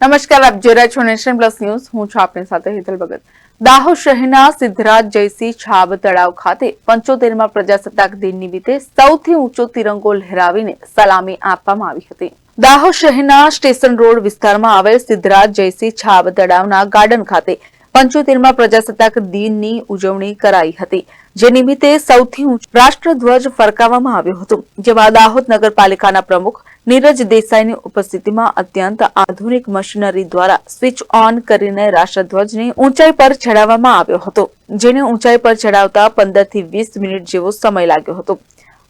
નમસ્કાર, આપ જોઈ રહ્યા છો નેશન પ્લસ ન્યૂઝ. હું છું આપની સાથે હેતલ ભગત. દાહોદ શહેરના સિદ્ધરાજ જયસિંહ છાબ તળાવ ખાતે પંચોતેરમાં પ્રજાસત્તાક દિન નિમિત્તે સૌથી ઊંચો તિરંગો લહેરાવીને સલામી આપવામાં આવી હતી. દાહોદ શહેરના સ્ટેશન રોડ વિસ્તારમાં આવેલ સિદ્ધરાજ જયસિંહ છાબ તળાવના ગાર્ડન ખાતે પંચોતેરમાં પ્રજાસત્તાક દિનની ઉજવણી કરાઈ હતી, જે નિમિત્તે સૌથી રાષ્ટ્રધ્વજ ફરકાવવામાં આવ્યો હતો, જેમાં દાહોદ નગરપાલિકાના પ્રમુખ નીરજ દેસાઈની ઉપસ્થિતિમાં અત્યંત આધુનિક મશીનરી દ્વારા સ્વિચ ઓન કરીને રાષ્ટ્રધ્વજને ઊંચાઈ પર ચડાવવામાં આવ્યો હતો, જેને ઊંચાઈ પર ચડાવતા પંદરથી વીસ મિનિટ જેવો સમય લાગ્યો હતો.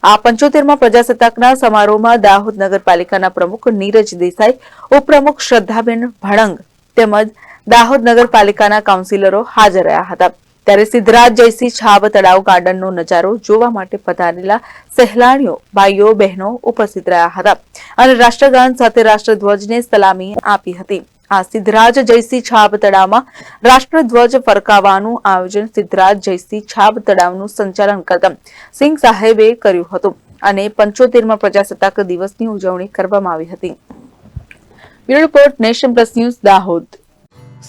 આ પંચોતેરમાં પ્રજાસત્તાકના સમારોહમાં દાહોદ નગરપાલિકાના પ્રમુખ નીરજ દેસાઈ, ઉપપ્રમુખ શ્રદ્ધાબેન ભણંગ તેમજ દાહોદ નગરપાલિકાના કાઉન્સિલરો હાજર રહ્યા હતા. ત્યારે સિદ્ધરાજ જયસિંહ છાબ તળાવ ગાર્ડનનો નજારો જોવા માટે પધારેલા સહેલાણીઓ, ભાઈઓ, બહેનો ઉપસ્થિત રહ્યા હતા અને રાષ્ટ્રગાન સાથે રાષ્ટ્રધ્વજને સલામી આપી હતી. આ સિદ્ધરાજ જયસિંહ છાબ તળાવમાં રાષ્ટ્રધ્વજ ફરકાવવાનું આયોજન સિદ્ધરાજ જયસિંહ છાબ તળાવનું સંચાલન કરતા સિંહ સાહેબે કર્યું હતું અને પંચોતેરમાં પ્રજાસત્તાક દિવસની ઉજવણી કરવામાં આવી હતી. Bureau nation plus news Dahod.